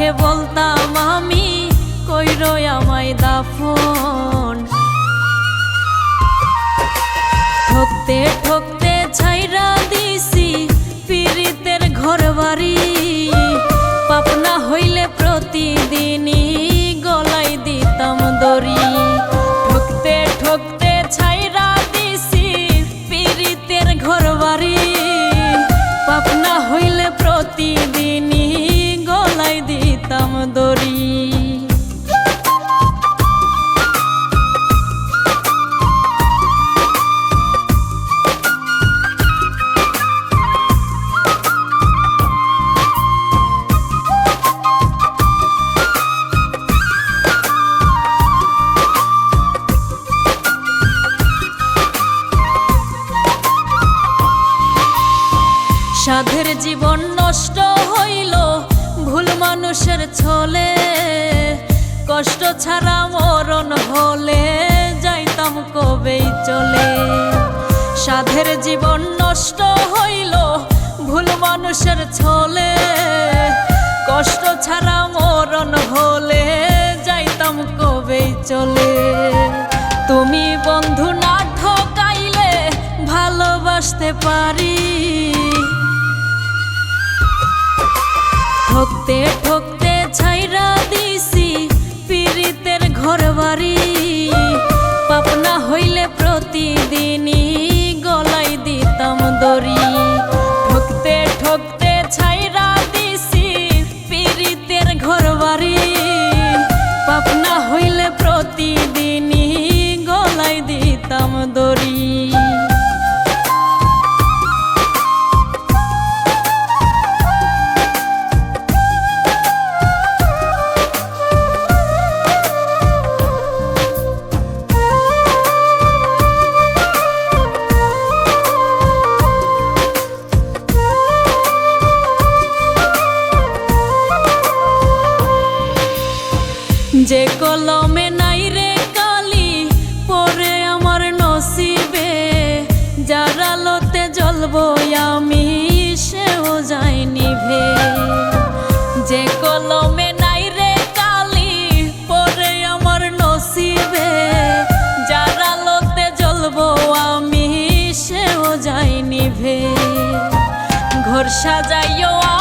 মুখে বলতাম আমি কইর আমায় দাফন ঠকতে ঠক দরি মানুষের ছলে, কষ্ট ছাড়া মরণ হলে যাইতাম কবেই চলে। সাধের জীবন নষ্ট হইল ভুল মানুষের ছলে, কষ্ট ছাড়া মরণ হলে যাইতাম কবেই চলে। তুমি বন্ধু না ঠকাইলে ভালোবাসতে পারি ঠকতে ঠকতে যে কলমে নাই রে কালি, পরে আমার নসিবে। যার আলোতে জ্বলবো আমি, সেও যাই নিভে। যে কলমে নাই রে কালি, পরে আমার নসিবে। যার আলোতে জ্বলবো আমি, সেও যাই নিভে। ঘর সাজাইও